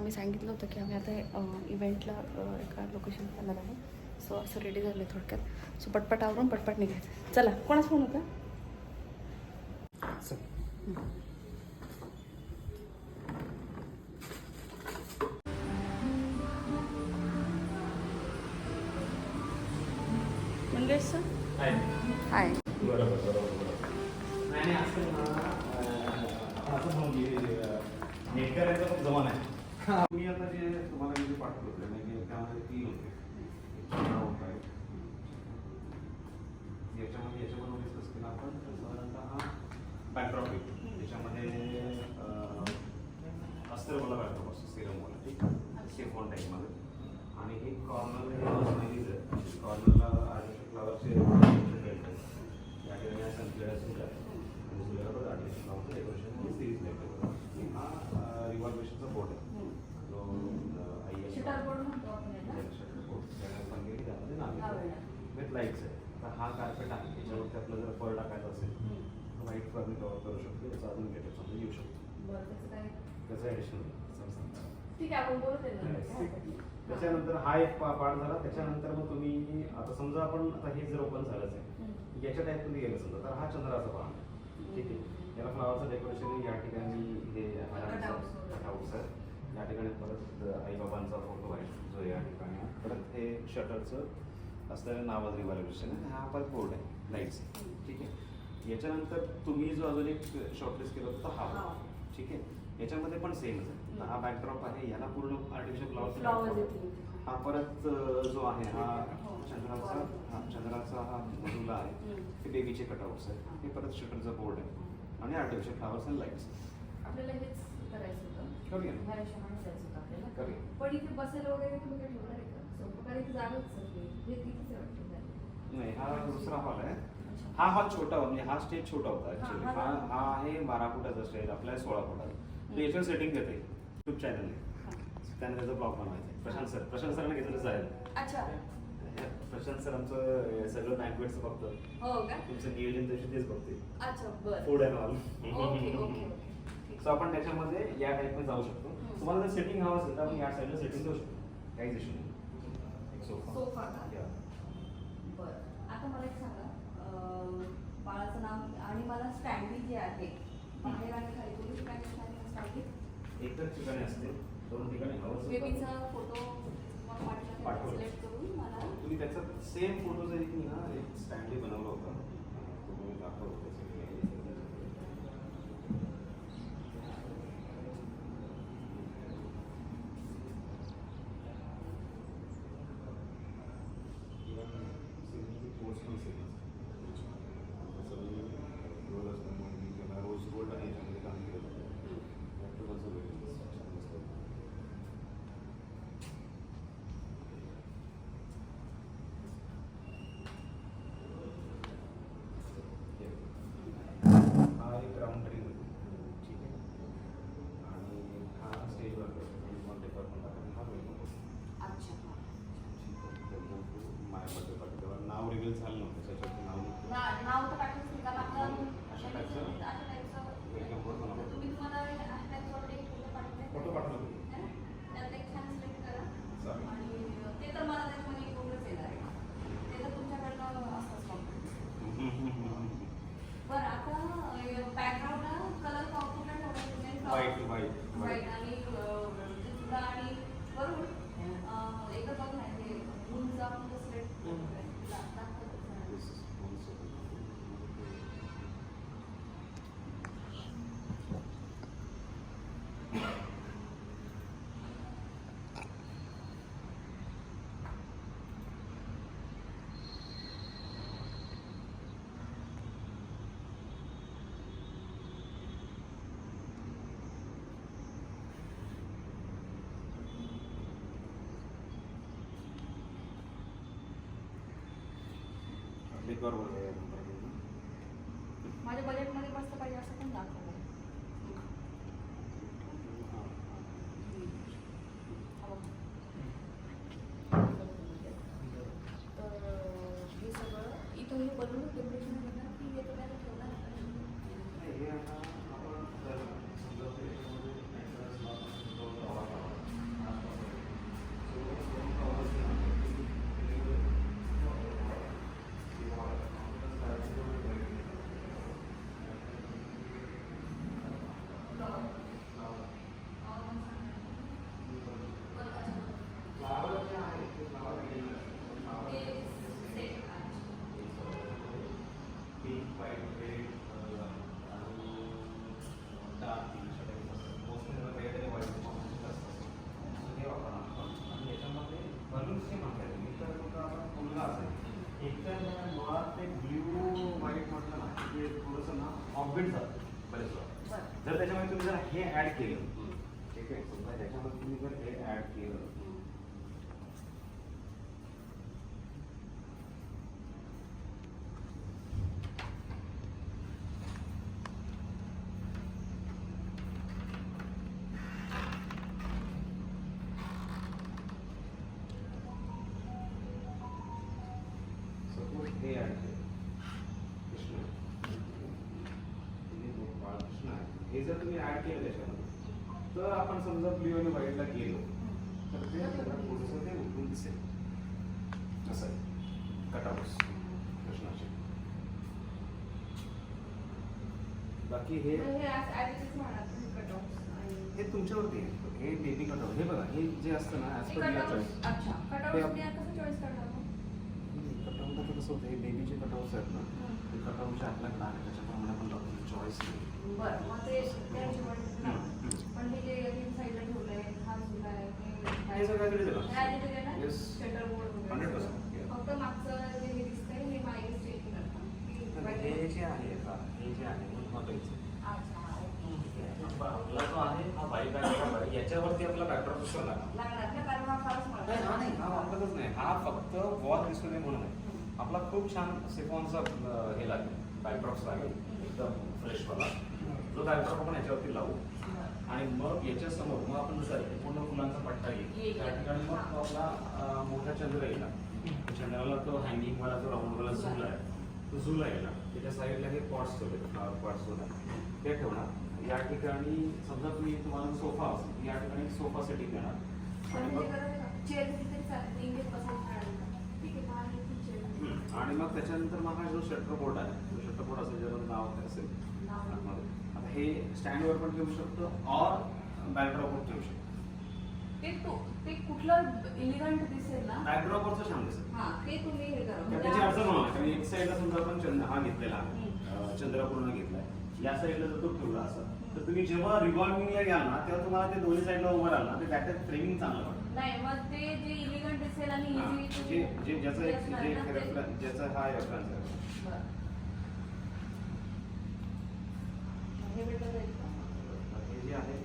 आम्ही सांगितलं होतं की आम्ही आता इव्हेंटला एका लोकेशनला जाणार आहे. सो असं रेडी झालं थोडक्यात. सो पटपट आवरून पटपट निघायचं. चला कोणाच फोन होता? मंगेश सर हाय बरोबर आता जे तुम्हाला मी जे पाठवलं होतं म्हणजे त्यामध्ये तीन होते. होता याच्यामध्ये याच्याबरोबर डिस्कस केला आपण. तर साधारणतः बॅकड्रॉपिक त्याच्यामध्ये अस्तर मला बॅकड्रॉप असतो सिरम सिरमवाला ठीक शेफॉन टाईपमध्ये आणि एक कॉर्नर स्माइलीज आहे कॉर्नरला आर्टिफिशियल फ्लावरचे बेल्ट आहे या ठिकाणी सनफ्लेअर सूट आहे आणि दुसऱ्याला डेकोरेशन सिरीज बेल्ट हा रिव्हॉल्वेशनचा बोर्ड आहे. विथ लाईट्स आहे तर हा कार्पेट आहे. त्याच्यावरती आपलं जर फळ टाकायचं असेल तर व्हाईट फळने कव्हर करू शकतो. याचा अजून गेटअप समजा येऊ शकतो. त्याचं ॲडिशनल त्याच्यानंतर हा एक पार्ट झाला. त्याच्यानंतर मग तुम्ही आता समजा आपण आता हे जर ओपन झालंच आहे याच्या टाईपमध्ये गेलं समजा तर हा चंद्राचा पान. ठीक आहे. याला फ्लावरचं डेकोरेशन या ठिकाणी हे. हाऊस आहे. या ठिकाणी परत आईबाबांचा फोटो आहे जो या ठिकाणी आहे. परत हे शटरचं असलेलं नावाज रिव्हॉल्युशन आहे हा परत बोर्ड आहे लाईट्स ठीक आहे? याच्यानंतर तुम्ही जो अजून एक शॉर्टलिस्ट केलं होतं तो हा. ठीक आहे? याच्यामध्ये पण सेमच आहे. हा बॅकड्रॉप आहे याला पूर्ण आर्टिफिशियल Flowers फ्लावर येतील. हा परत जो आहे हा हो. चंद्राचा हा चंद्राचा हा मधुला आहे. ते बेबीचे कटआउट्स आहे. हे परत शटरचा बोर्ड आहे. आणि आर्टिफिशियल फ्लावर्स अँड लाईट्स आपल्याला हेच करायचं होतं करूया ना. ह्या रेषामाने जायचं होतं आपल्याला करूया. पण इथे बसायला वगैरे तुम्ही काय ठेवणार आहे का? सोपं कारण इथे जागाच आहे. हे तिथेच आहे वाटतं जायला. नाही हा दुसरा हॉल आहे. हा हॉल छोटा होता म्हणजे हा स्टेज छोटा होता ऍक्च्युली हा, हा हा. हा आहे बारा फुटाचा स्टेज आपला आहे सोळा फुटाचा. हम्म. याच्यावर सेटिंग घेते युट्यूब चॅनल आहे त्याने त्याचा ब्लॉग बनवायचा आहे. प्रशांत सर प्रशांत सरांना घेतलं अच्छा. प्रशांत सर आमचं अ, सगळं बँकवेटचं बघतं हो का? तुमचं नियोजन तशी तेच बघते. अच्छा बरं. Food and all okay okay okay. So आपण त्याच्यामध्ये या टाईपमध्ये जाऊ शकतो. तुम्हाला जर सेटिंग हवं असेल तर आपण या साईडला सेटिंग देऊ शकतो. काहीच इश्यू नाही एक सोफा. बरं. आता मला एक सांगा. बाळाचं नाव आणि मला स्टँडी जे आहे बाहेर आणि खाली दोन्ही ठिकाणी स्टँडी एकच ठिकाणी असते. दोन ठिकाणी हवं बेबीचा फोटो मला वाटलं पाठवलं. सिलेक्ट करून मला तुम्ही त्याचा सेम फोटो जरी ना एक स्टँडली बनवलं होतं. तुम्ही दाखवलं होतं रोज गोल्ड आहे याच्यामध्ये काम केलं होतं हा एक राऊंड ट्री ठीक आहे आणि हा स्टेजवर मग डिपार्टमेंट आपण हा वेगळं अच्छा माझ्या बर्थडे पार्टी तेव्हा नाव रिव्हील झालं नव्हतं त्याच्यावरती नाव नव्हतं ना- नाव तर टाकायचं नाही, कारण आपलं अशा टाईपचं? अशा टाईपचं- Welcome board बनवलं. तुम्ही तुम्हाला हॅशटॅगवर एक फोटो पाठवले. फोटो पाठवला तुम्ही? है ना? त्यात एक छान सिलेक्ट करा चालेल. आणि ते तर मला त्याच्यामध्ये एवढंच येणार आहे ते तर तुमच्याकडनं असंच company. बरं आता बॅकग्राऊंडला कलर कुठला ठेवला White, white, white. व्हाईट आणि अं, ते तुला आणि वरून अं, एकच बघ ना हे उंच आपण select This is one second. Click माझ्या बजेटमध्ये बसलं पाहिजे असं पण दाखवलं हा. तर हे सगळं इथं हे बनवून डेकोरेशन करणार की हे तर काय ठेवणार नाही, हे आता आपण जर समजा ते याच्यामध्ये extra slot दोन लावा. ठीक आहे समजा ह्याच्यामध्ये तुम्ही जर सपोज हे हे जर तुम्ही ऍड केलं त्याच्यामध्ये तर आपण समजा ब्ल्यू आणि व्हाईटला गेलो. तर ते पुढचं ते उठून दिसेल असं आहे कटाऊस कृष्णाचे बाकी हे हे हे तुमच्यावरती आहे. हे बेबी कटाऊट हे बघा हे जे असतं ना ते पर चॉईस अच्छा cutout ते- तुम्ही कसं होतं हे बेबीचे कटाऊट्स आहेत ना ते कटाऊटचे आपल्याकडे आहे त्याच्याप्रमाणे आपण लावतो चॉईस बरं मग ते. पण हे जे साईडला ठेवलंय हा झुला आहे. हे सगळं हे बोर्ड वगैरे 100%, yeah. फक्त मागचं जे हे दिसतंय हे मागे स्टेट करता हे जे आहे का हे जे आहे हे महत्वाचं. अच्छा ओके. आपला जो आहे हा याच्यावरती आपला बॅकड्रॉप दिसतो लागणार हा नाही हा नाही वापरतच नाही. फक्त वॉल दिसतो नाही म्हणून आहे. आपला खूप छान सिफॉनचा हे लागेल बॅकड्रॉप्स लागेल. एकदम फ्रेशवाला जो बॅकड्रॉप आपण याच्यावरती लावू. आणि मग याच्या समोर मग आपण दुसरा पूर्ण फुलांचा पट्टा येईल. येईल. त्या ठिकाणी मग तो आपला मोठा चंद्र येईल चंद्राला तो हँगिंग वाला जो राऊंड वाला झुला आहे तो झुला येणार त्याच्या साईडला हे पॉट्स ठेवले फ्लावर पॉट्स झुला ते ठेवणार. या ठिकाणी समजा तुम्ही तुम्हाला सोफा असेल या ठिकाणी सोफा सेटिंग देणार. आणि मग. आणि मग त्याच्यानंतर मग हा जो शटर बोर्ड आहे तो शटर बोर्ड असेल ज्यामध्ये नाव वगैरे असेल. आतमध्ये. हे स्टँडवर पण ठेवू शकतो ऑर बॅकड्रॉपवर ठेवू शकतो. ते तू ते कुठलं इलिगंट दिसेल ना? बॅकड्रॉपवरचं छान दिसेल. हा ते तुम्ही हे करा. तर त्याची अडचण होणार नाही. कारण एक साईडला समजा आपण चंद्र हा घेतलेला आहे हम्म. अं, चंद्र पूर्ण घेतलाय. या साईडला जर तो ठेवला असं तर तुम्ही जेव्हा रिव्हॉल्विंगला घ्याल ना तेव्हा तुम्हाला ते दोन्ही साईडला उभं राहिलं ना ते बॅटर फ्रेमिंग चांगलं वाटतं. नाही मग ते जे इलिगंट दिसेल आणि जे ज्याचं ज्याचा हा रेफरन्स आहे बरं. हे भेटलं जाईल का? तर हे जे आहे.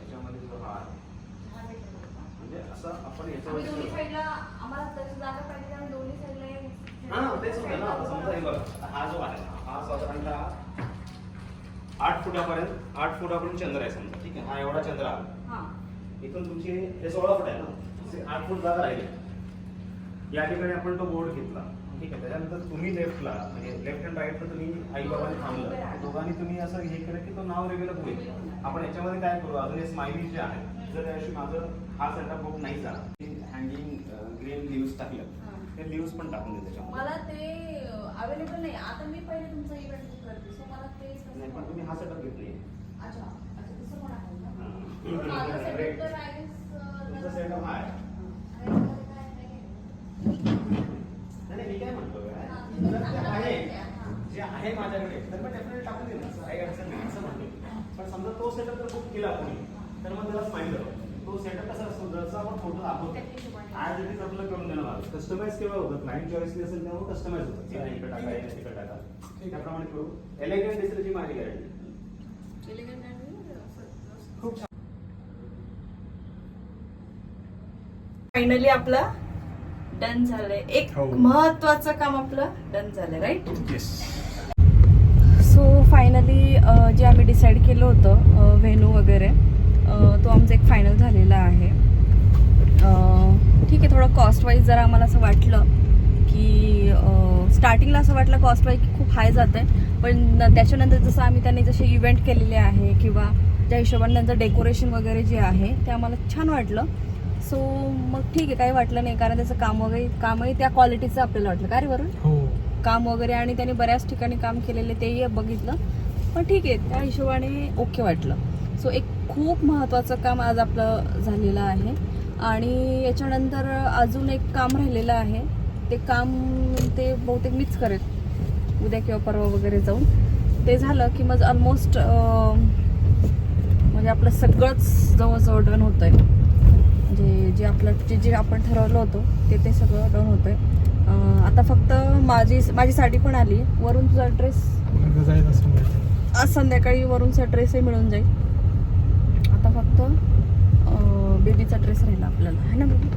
याच्यामध्ये जो हा आहे? म्हणजे असं आपण याच्यावर तेच होतं ना. समजा हे बघा. हा जो आहे हा साधारणतः आठ फुटापर्यंत आठ फुटापर्यंत चंद्र आहे समजा. ठीक आहे? हा एवढा चंद्र आला हा. इथून तुमची हे सोळा फूट आहे ना? आठ फूट जागा राहिली. या ठिकाणी आपण तो बोर्ड घेतला. ठीक आहे त्याच्यानंतर तुम्ही लेफ्टला म्हणजे लेफ्ट अँड राईटला तुम्ही आई बाबाने थांबलं दोघांनी तुम्ही असं हे केलं की तो नाव रेग्युलर होईल आपण याच्यामध्ये काय करू अजून हे स्माइली जे आहे जर याशी माझं हा सेटअप बुक नाही झाला हँगिंग ग्रीन लिव्स टाकलं. ते लिव्स पण टाकून दे त्याच्यामध्ये मला ते अवेलेबल नाही आता मी पहिले तुमचा इव्हेंट बुक करते सो मला ते नाही पण तुम्ही हा सेटअप घेतली अच्छा अच्छा तसं पण आहे. पण माझं Great. तर I guess, अं, तुमचा जरा- setup हा आहे. आणि याच्यामध्ये काय नाही. नाही नाही, मी काय म्हणतोय हा, जर ते चांगलं आहे आहे, हा. जे आहे माझ्याकडे तर मग डेफिनेटली टाकून देणार असं काही अडचण नाही असं म्हणतो पण समजा तो सेटअप जर बुक केला कोणी तर मग त्याला स्माईल तो सेटअप कसा असतो? जसं आपण फोटो दाखवतो. आज इथे आपल्याला करून देणार आलं कस्टमाइज केव्हा होतं. क्लायंट चॉईस असेल तेव्हा कस्टमाइज होतं. इकडे टाका तिकडे टाका. त्याप्रमाणे करू. एलिगंट दिसल्याची माझी गॅरंटी असं- खूप छान. फायनली आपलं डन झालंय. एक हो. महत्वाचं काम आपलं डन झालंय राईट येस फायनली जे आम्ही डिसाईड केलं होतं व्हेन्यू वगैरे तो आमचा एक फायनल झालेला आहे. ठीक आहे थोडं कॉस्ट वाईज जरा आम्हाला असं वाटलं की स्टार्टिंगला असं वाटलं कॉस्ट वाईज खूप हाय जात आहे पण त्याच्यानंतर जसं आम्ही त्यांनी जसे इव्हेंट केलेले आहे किंवा त्या हिशोबाने त्यांचं डेकोरेशन वगैरे जे आहे ते आम्हाला छान वाटलं. सो मग ठीक आहे काही वाटलं नाही कारण त्याचं काम वगैरे कामही त्या क्वालिटीचं आपल्याला वाटलं. का रे वरून हो. काम वगैरे आणि त्याने बऱ्याच ठिकाणी काम केलेले तेही बघितलं. पण ठीक आहे त्या हिशोबाने ओके वाटलं. सो एक खूप महत्त्वाचं काम आज आपलं झालेलं आहे. आणि याच्यानंतर अजून एक काम राहिलेलं आहे. ते काम ते बहुतेक मीच करेल उद्या किंवा परवा वगैरे जाऊन. ते झालं की मग ऑलमोस्ट म्हणजे आपलं सगळंच जवळजवळ डन होतंय. म्हणजे जे आपलं जे जे आपण ठरवलं होतं ते ते सगळं डन होतं आहे आता फक्त माझी माझी साडी पण आली. वरून तुझा ड्रेस आज संध्याकाळी वरूनचा ड्रेसही मिळून जाईल. आता फक्त बेबीचा ड्रेस राहिला आपल्याला. है ना बेबी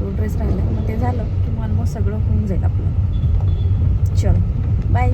तो ड्रेस राहिला. मग ते झालं की मग ऑलमोस्ट सगळं होऊन जाईल आपलं. चल. बाय